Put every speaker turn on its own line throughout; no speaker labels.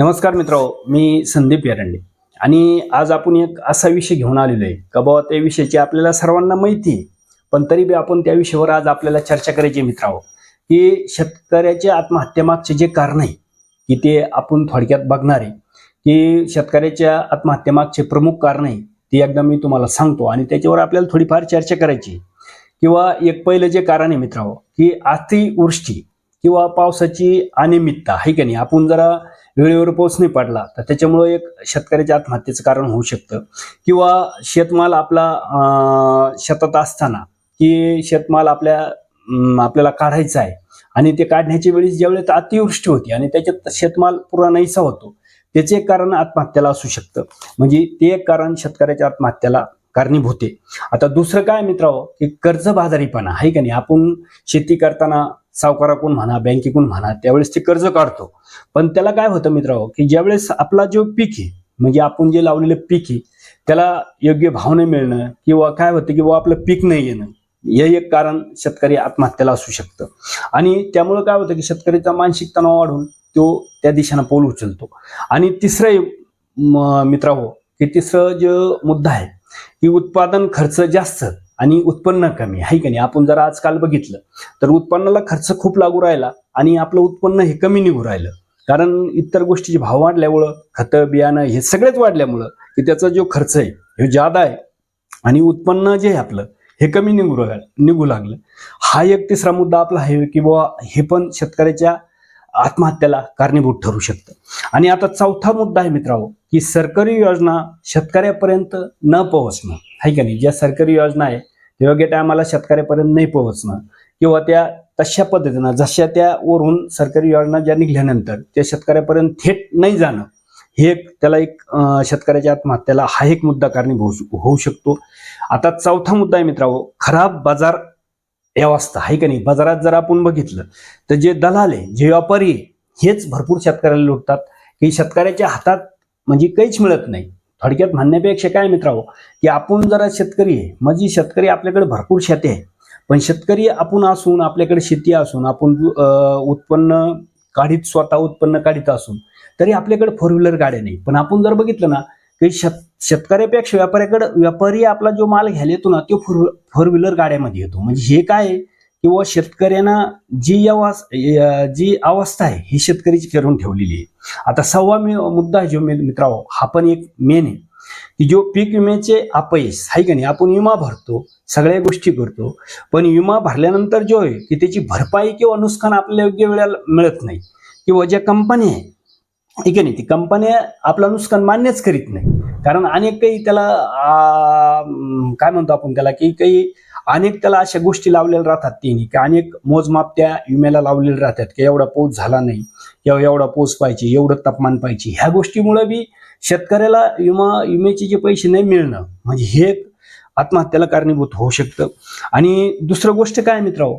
नमस्कार मित्र मी संदीप येरंडे. आणि आज आपण एक असा विषय घेऊन आलेलो आहे. का बाबा त्या विषयाची आपल्याला सर्वांना माहिती आहे पण तरी बी आपण त्या विषयावर आज आपल्याला चर्चा करायची मित्रांनो की शेतकऱ्याच्या आत्महत्येमागचे जे कारण आहे की ते आपण थोडक्यात बघणार आहे. की शेतकऱ्याच्या आत्महत्येमागचे प्रमुख कारण आहे ते एकदा मी तुम्हाला सांगतो. आणि त्याच्यावर आपल्याला थोडीफार चर्चा करायची किंवा एक पहिलं जे कारण आहे मित्रांनो की अतिवृष्टी किंवा पावसाची अनियमितता आहे की नाही? आपण जरा वेळेवर पाऊस नाही पडला तर त्याच्यामुळे एक शेतकऱ्याच्या आत्महत्येचं कारण होऊ शकतं. किंवा शेतमाल आपला शेतात असताना की शेतमाल आपल्या आपल्याला काढायचा आहे आणि ते काढण्याच्या वेळी ज्यावेळेस अतिवृष्टी होती आणि त्याच्यात शेतमाल पुरा नाहीसा होतो त्याचे एक कारण आत्महत्याला असू शकतं. म्हणजे ते एक कारण शेतकऱ्याच्या आत्महत्याला कारणीभूत आहे. आता दुसरं काय मित्रांनो की कर्जबाजारीपणा आहे का नाही? आपण शेती करताना सावकाराकडून म्हणा बँकेकडून म्हणा त्यावेळेस ते कर्ज काढतो. पण त्याला काय होतं मित्रांनो की ज्यावेळेस आपला जो पीक आहे म्हणजे आपण जे लावलेलं पीक आहे त्याला योग्य भाव नाही मिळणं किंवा काय होतं की बुवा आपलं पीक नाही येणं हे एक कारण शेतकरी आत्महत्येला असू शकतं. आणि त्यामुळं काय होतं की शेतकरीचा मानसिक तणाव वाढून तो त्या दिशेनं पाऊल उचलतो. आणि तिसरं हो की तिसरं जो मुद्दा आहे की उत्पादन खर्च जास्त आणि उत्पन्न कमी. आहे की नाही? आपण जर आजकाल बघितलं तर उत्पन्नाला खर्च खूप लागू राहिला आणि आपलं उत्पन्न हे कमी निघू राहिलं. कारण इतर गोष्टीचे भाव वाढल्यामुळं खतं बियाणं हे सगळेच वाढल्यामुळं की त्याचा जो खर्च आहे हे जादा आहे आणि उत्पन्न जे आहे आपलं हे कमी निघू राहिलं निघू लागलं. हा एक तिसरा मुद्दा आपला आहे की बाबा हे पण शेतकऱ्याच्या आत्महत्याला कारणीभूत ठरू शकतं. आणि आता चौथा मुद्दा आहे मित्रांनो की सरकारी योजना शेतकऱ्यापर्यंत न पोहोचणं. आहे का नाही? ज्या सरकारी योजना आहे योग्य टायमाला शेतकऱ्यापर्यंत नाही पोहोचणं. किंवा त्या तशा पद्धतीनं जशा त्या वरून सरकारी योजना ज्या निघाल्यानंतर त्या शेतकऱ्यापर्यंत थेट नाही जाणं हे एक त्याला एक शेतकऱ्याच्या आत्महत्याला हा एक मुद्दा कारणीभूत होऊ शकतो. आता चौथा मुद्दा आहे मित्रांनो खराब बाजार व्यवस्था आहे का नाही? बाजारात जर आपण बघितलं तर जे दलाल आहे जे व्यापारी आहे, हेच भरपूर शेतकऱ्याला लुटतात. की शेतकऱ्याच्या हातात म्हणजे काहीच मिळत नाही. थोडक्यात म्हणण्यापेक्षा काय मित्रांनो की आपण जरा शेतकरी आहे म्हणजे शेतकरी आपल्याकडे भरपूर शेती आहे. पण शेतकरी आपण असून आपल्याकडे शेती असून आपण उत्पन्न काढीत स्वतः उत्पन्न काढीत असून तरी आपल्याकडे फोर व्हीलर गाड्या नाही. पण आपण जर बघितलं ना की शेत शेतकऱ्यापेक्षा व्यापाऱ्याकडे व्यापारी आपला जो माल घ्यायला येतो ना तो फोर फोर व्हीलर गाड्यामध्ये येतो. म्हणजे हे काय आहे? किंवा शेतकऱ्यांना जी अवास जी अवस्था आहे ही शेतकरीची करून ठेवलेली आहे. आता सव्वा मी मुद्दा आहे जो मित्रांनो हा पण एक मेन आहे. की जो पीक विम्याचे अपयश आहे का नाही? आपण विमा भरतो सगळ्या गोष्टी करतो पण विमा भरल्यानंतर जो आहे की त्याची भरपाई किंवा नुकसान आपल्याला योग्य वेळेला मिळत नाही. किंवा ज्या कंपन्या आहे ठीक आहे नाही ती कंपन्या आपलं नुकसान मान्यच करीत नाही. कारण अनेक काही त्याला काय म्हणतो आपण त्याला की काही अनेक त्याला अशा गोष्टी लावलेल्या राहतात तिने की अनेक मोजमाप त्या विम्याला लावलेल्या राहतात की एवढा पाऊस झाला नाही किंवा एवढा पाऊस पाहिजे एवढं तापमान पाहिजे. ह्या गोष्टीमुळे बी शेतकऱ्याला विमा विम्याचे जे पैसे नाही मिळणं म्हणजे हे एक आत्महत्याला कारणीभूत होऊ शकतं. आणि दुसरं गोष्ट काय मित्रांनो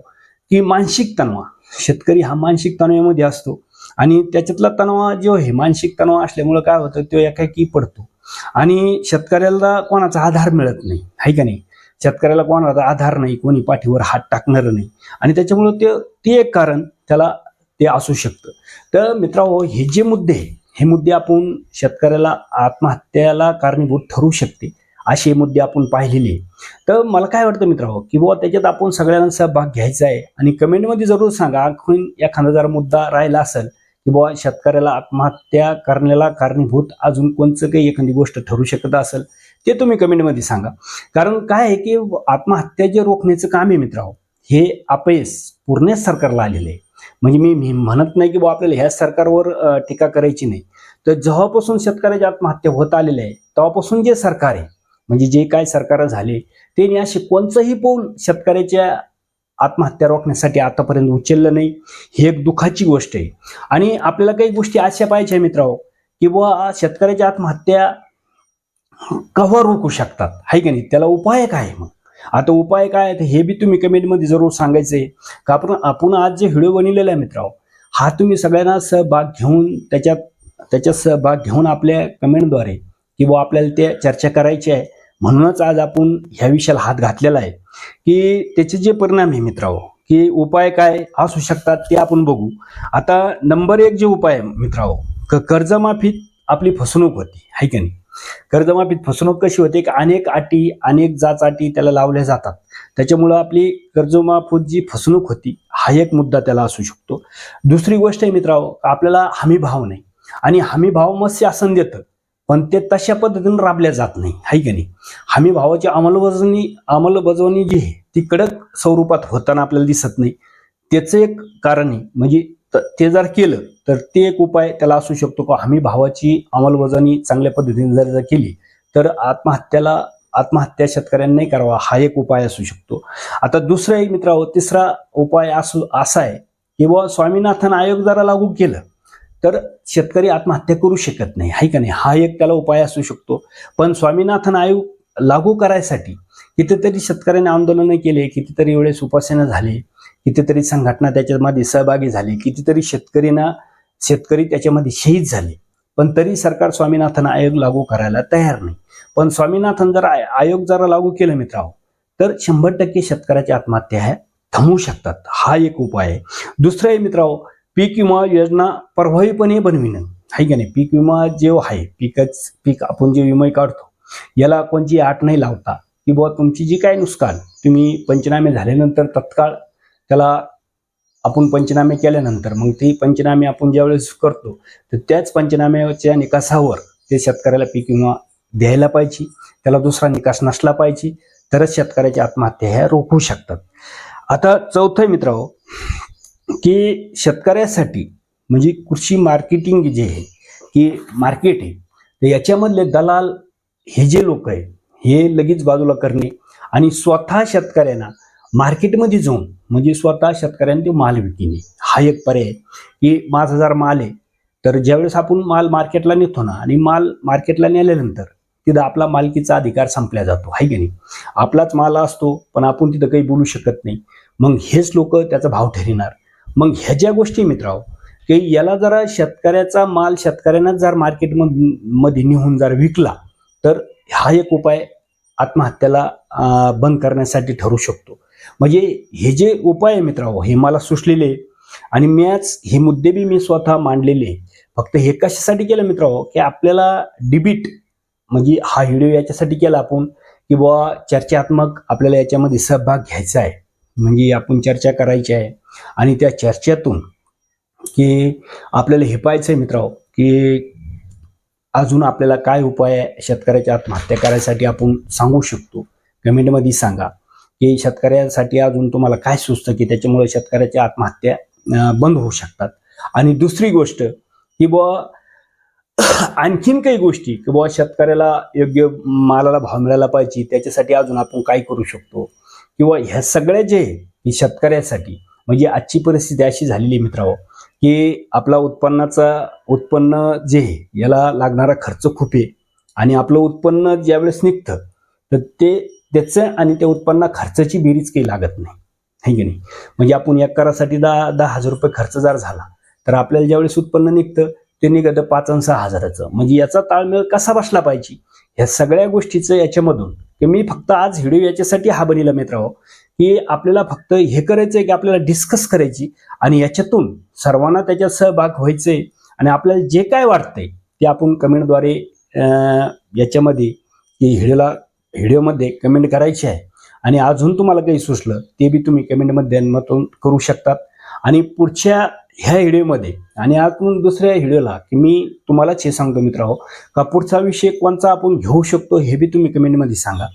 की मानसिक तणाव. शेतकरी हा मानसिक तणावामध्ये असतो. आणि त्याच्यातला तणाव जो आहे मानसिक तणाव असल्यामुळं काय होतं तो एकाकी पडतो. आणि शेतकऱ्याला कोणाचा आधार मिळत नाही आहे का नाही? शेतकऱ्याला कोणाचा आधार नाही कोणी पाठीवर हात टाकणार नाही. आणि त्याच्यामुळं ते ते एक कारण त्याला ते असू शकतं. तर मित्रांनो हे जे मुद्दे आहे, हे मुद्दे आपण शेतकऱ्याला आत्महत्याला कारणीभूत ठरू शकते असे मुद्दे आपण पाहिलेले आहे. तर मला काय वाटतं मित्रांनो की बाबा त्याच्यात आपण सगळ्यांना सहभाग घ्यायचा आहे. आणि कमेंटमध्ये जरूर सांगा आणखीन एखादा जर मुद्दा राहिला असेल की बुवा शेतकऱ्याला आत्महत्या करण्याला कारणीभूत अजून कोणचं काही एखादी गोष्ट ठरू शकत असेल ते तुम्ही कमेंटमध्ये सांगा. कारण काय आहे की आत्महत्या जे रोखण्याचं काम आहे मित्रांनो हे अपयश पूर्णच सरकारला आलेलं आहे. म्हणजे मी म्हणत नाही की बुवा आपल्याला ह्या सरकारवर टीका करायची नाही. तर जेव्हापासून शेतकऱ्याची आत्महत्या होत आलेली आहे तेव्हापासून जे सरकार आहे म्हणजे जे काय सरकार झाले त्यांनी असे कोणचंही पाऊल शेतकऱ्याच्या आत्महत्या रोखण्यासाठी आतापर्यंत उचललं नाही. ही एक दुःखाची गोष्ट आहे. आणि आपल्याला काही गोष्टी अशा पाहिजे मित्रांनो की बुवा शेतकऱ्याच्या आत्महत्या कव्हा रोखू शकतात? आहे की नाही? त्याला उपाय काय मग? आता उपाय काय आहेत हे बी तुम्ही कमेंटमध्ये जरूर सांगायचं आहे. का आपण आपण आज जे व्हिडिओ बनवलेला आहे मित्रांनो हा तुम्ही सगळ्यांना सहभाग घेऊन त्याच्यात त्याच्यात सहभाग घेऊन आपल्या कमेंटद्वारे किंवा आपल्याला ते चर्चा करायची आहे. म्हणूनच आज आपण ह्या विषयाला हात घातलेला आहे की त्याचे जे परिणाम आहे मित्रांनो की उपाय काय असू शकतात ते आपण बघू. आता नंबर एक जे उपाय आहे मित्रांनो क- कर्जमाफीत आपली फसवणूक होती आहे की नाही? कर्जमाफीत फसवणूक कशी होते? की अनेक अटी अनेक जाचाटी त्याला लावल्या जातात. त्याच्यामुळं आपली कर्जमाफीत जी फसवणूक होती हा एक मुद्दा त्याला असू शकतो. दुसरी गोष्ट आहे मित्रांनो आपल्याला हमी भाव नाही. आणि हमी भाव मग शासन देतं. पण ते तशा पद्धतीने राबल्या जात नाही. आहे की नाही? हमी भावाची अंमलबजावणी अंमलबजावणी जी आहे ती कडक स्वरूपात होताना आपल्याला दिसत नाही. त्याचं एक कारण आहे म्हणजे त- ते जर केलं तर ते एक उपाय त्याला असू शकतो का? हमी भावाची अंमलबजावणी चांगल्या पद्धतीने जर जर केली तर आत्महत्याला आत्महत्या शेतकऱ्यांनी करावा हा एक उपाय असू शकतो. आता दुसरा एक मित्रांनो तिसरा उपाय असू असा आहे की बुवा स्वामीनाथन आयोग जरा लागू केलं तर शेतकरी आत्महत्या करू शकत नाही आहे का नाही? हा एक त्याला उपाय असू शकतो. पण स्वामीनाथन आयोग लागू करायसाठी कितीतरी शेतकऱ्यांनी आंदोलनं केले कितीतरी वेळेस उपासना झाली कितीतरी संघटना त्याच्यामध्ये सहभागी झाली कितीतरी शेतकरीना शेतकरी त्याच्यामध्ये शहीद झाले. पण तरी सरकार स्वामीनाथन आयोग लागू करायला तयार नाही. पण स्वामीनाथन जर आय- आयोग जरा लागू केलं मित्रांनो तर शंभर टक्के शेतकऱ्याच्या आत्महत्या ह्या थांबवू शकतात. हा एक उपाय आहे. दुसरं आहे मित्रांनो पीक विमा योजना प्रभावीपणे बनविणं. आहे का नाही? पीक विमा जो आहे पिकच पीक आपण जे विमा काढतो याला कोणची आट नाही लावता की बुवा तुमची जी काय नुकसान तुम्ही पंचनामे झाल्यानंतर तत्काळ त्याला आपण पंचनामे केल्यानंतर मग ते पंचनामे आपण ज्यावेळेस करतो तर त्याच पंचनाम्याच्या निकासावर ते शेतकऱ्याला पीक विमा द्यायला पाहिजे त्याला दुसरा निकास नसला पाहिजे तरच शेतकऱ्याच्या आत्महत्या ह्या रोखू शकतात. आता चौथं मित्रांनो की शेतकऱ्यासाठी म्हणजे कृषी मार्केटिंग जे आहे की मार्केट आहे तर याच्यामधले दलाल हे जे लोक आहे हे लगेच बाजूला करणे आणि स्वतः शेतकऱ्यांना मार्केटमध्ये जाऊन म्हणजे स्वतः शेतकऱ्यांनी ते माल विकणे. हा एक पर्याय की माझा जर माल आहे तर ज्यावेळेस आपण माल मार्केटला नेतो ना आणि माल मार्केटला नेल्यानंतर तिथं आपला मालकीचा अधिकार संपला जातो आहे की नाही? आपलाच माल असतो पण आपण तिथं काही बोलू शकत नाही. मग हेच लोक त्याचा भाव ठरविणार मग ह्या ज्या गोष्टी मित्रांनो की याला जरा शेतकऱ्याचा माल शेतकऱ्यांना जर मार्केटमध्ये मध्ये नेऊन जर विकला तर हा एक उपाय आत्महत्याला बंद करण्यासाठी ठरू शकतो म्हणजे हे जे उपाय आहे मित्रांनो हे मला सुचलेले आहे. आणि मॅच हे मुद्दे बी मी स्वतः मांडलेले आहे. फक्त हे कशासाठी केलं मित्रांनो की आपल्याला डिबिट म्हणजे हा व्हिडिओ याच्यासाठी केला आपण की बुवा चर्चात्मक आपल्याला याच्यामध्ये सहभाग घ्यायचा आहे म्हणजे आपण चर्चा करायची आहे. आणि त्या चर्चेतून की आपल्याला हे पाहायचं आहे मित्रांनो की अजून आपल्याला काय उपाय आहे शेतकऱ्याच्या आत्महत्या करायसाठी आपण सांगू शकतो. कमेंटमध्ये सांगा की शेतकऱ्यासाठी अजून तुम्हाला काय सुचतं की त्याच्यामुळे शेतकऱ्याच्या आत्महत्या बंद होऊ शकतात. आणि दुसरी गोष्ट की बुवा आणखीन काही गोष्टी की बुवा शेतकऱ्याला योग्य मालाला भाव मिळाला पाहिजे त्याच्यासाठी अजून आपण काय करू शकतो? किंवा ह्या सगळ्या जे आहे, शेतकऱ्यासाठी म्हणजे आजची परिस्थिती अशी झालेली आहे मित्रांनो की आपला उत्पन्नाचा उत्पन्न जे आहे याला लागणारा खर्च खूप आहे. आणि आपलं उत्पन्न ज्यावेळेस निघतं तर ते त्याचं आणि त्या उत्पन्ना खर्चाची बेरीज काही लागत नाही. है की नाही? म्हणजे आपण एकरासाठी दहा दहा हजार रुपये खर्च जर झाला तर आपल्याला ज्यावेळेस उत्पन्न निघतं ते निघतं पाच आणि सहा हजाराचं. म्हणजे याचा ताळमेळ कसा बसला पाहिजे? ह्या सगळ्या गोष्टीचं याच्यामधून की मी फक्त आज व्हिडिओ याच्यासाठी हा बनवला मित्र हो, की आपल्याला फक्त हे करायचं आहे की आपल्याला डिस्कस करायची आणि याच्यातून सर्वांना त्याच्यात सहभाग व्हायचे आणि आपल्याला जे काय वाटतंय ते आपण कमेंटद्वारे याच्यामध्ये की व्हिडिओला व्हिडिओमध्ये कमेंट करायची आहे. आणि अजून तुम्हाला काही सुचलं ते बी तुम्ही कमेंटमध्ये मधून करू शकतात. आणि पुढच्या ह्या व्हिडिओमध्ये आणि आजून दुसऱ्या व्हिडिओला की मी तुम्हालाच हे सांगतो मित्रांनो हो, का पुढचा विषय कोणचा आपण घेऊ शकतो हे बी तुम्ही कमेंटमध्ये सांगा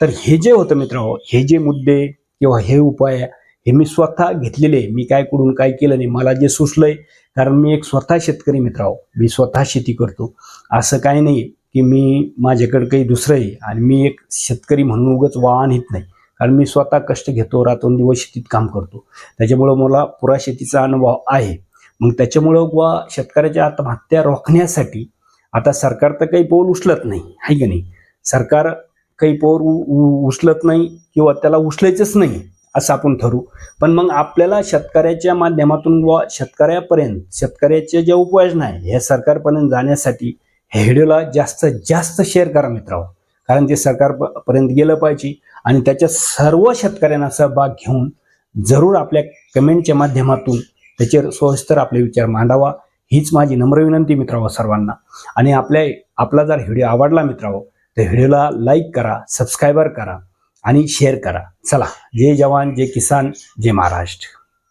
तर हे जे होतं मित्रांनो हो, हे जे मुद्दे किंवा हे उपाय हे मी स्वतः घेतलेले आहे. मी काय करून काय केलं नाही मला जे सुचलंय कारण मी एक स्वतः शेतकरी मित्रांनो हो, मी स्वतः शेती करतो असं काही नाही की मी माझ्याकडे काही दुसरं आहे आणि मी एक शेतकरी म्हणून उगाच वाहन येत नाही कारण मी स्वतः कष्ट घेतो रात्रंदिवस शेतीत काम करतो. त्याच्यामुळं मला पुरा शेतीचा अनुभव आहे. मग त्याच्यामुळं वा शेतकऱ्याच्या आत्महत्या रोखण्यासाठी आता सरकार तर काही पाऊल उचलत नाही आहे की नाही? सरकार काही पाऊल उ- उ- उचलत नाही किंवा त्याला उचलायचंच नाही असं आपण ठरू पण मग आपल्याला शेतकऱ्याच्या माध्यमातून व शेतकऱ्यापर्यंत शेतकऱ्याच्या ज्या उपाययोजना आहे ह्या सरकारपर्यंत जाण्यासाठी ह्या व्हिडिओला जास्तीत जास्त शेअर करा मित्रांनो. कारण ते सरकारपर्यंत गेलं पाहिजे. आणि त्याच्या सर्व शेतकऱ्यांना सहभाग घेऊन जरूर आपल्या कमेंटच्या माध्यमातून त्याच्यावर सोयस्तर आपले विचार मांडावा. हीच माझी नम्र विनंती मित्रावं सर्वांना. आणि आपल्या आपला जर व्हिडिओ आवडला मित्रांनो तर व्हिडिओला लाईक करा सबस्क्रायबर करा आणि शेअर करा. चला जय जवान जय किसान जय महाराष्ट्र.